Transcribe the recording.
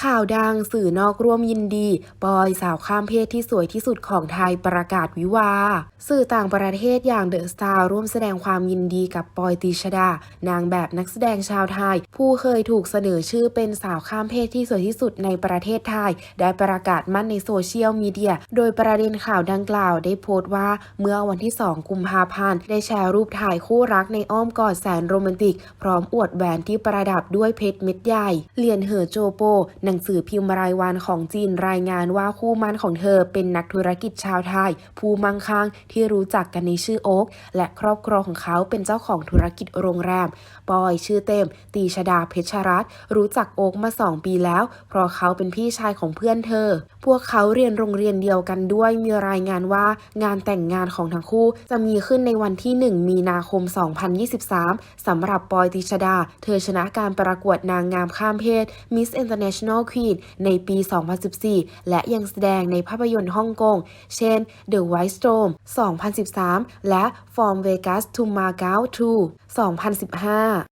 ข่าวดังสื่อนอกร่วมยินดี ปอยสาวข้ามเพศที่สวยที่สุดของไทยประกาศวิวา สื่อต่างประเทศอย่างเดอะสตาร์ร่วมแสดงความยินดีกับปอยตีชดา นางแบบนักแสดงชาวไทย ผู้เคยถูกเสนอชื่อเป็นสาวข้ามเพศที่สวยที่สุดในประเทศไทย ได้ประกาศมั่นในโซเชียลมีเดีย โดยประเด็นข่าวดังกล่าวได้โพสต์ว่าเมื่อวันที่ 2 กุมภาพันธ์ได้แชร์รูปถ่ายคู่รักในอ้อมกอดแสนโรแมนติก พร้อมอวดแหวนที่ประดับด้วยเพชรเม็ดใหญ่เหรียญเหอโจโปหนังสือพิมพ์รายวันของจีนรายงานว่าคู่มั่นของเธอเป็นนักธุรกิจชาวไทย ผู้มั่งคั่งที่รู้จักกันในชื่อโอ๊กและครอบครัวของเขาเป็นเจ้าของธุรกิจโรงแรม ปอยชื่อเต็ม ตีชดาเพชรรัตน์รู้จักโอ๊กมาสองปีแล้ว เพราะเขาเป็นพี่ชายของเพื่อนเธอ พวกเขาเรียนโรงเรียนเดียวกันด้วยมีรายงานว่างานแต่งงานของทั้งคู่ จะมีขึ้นในวันที่ 1 มีนาคม 2023 สำหรับปอยติชดา เธอชนะการประกวดนางงามข้ามเพศ Miss International Original Queen ในปี 2014 และยังแสดงในภาพยนตร์ฮ่องกง เช่น The White Storm 2013 และ From Vegas to Macau 2 2015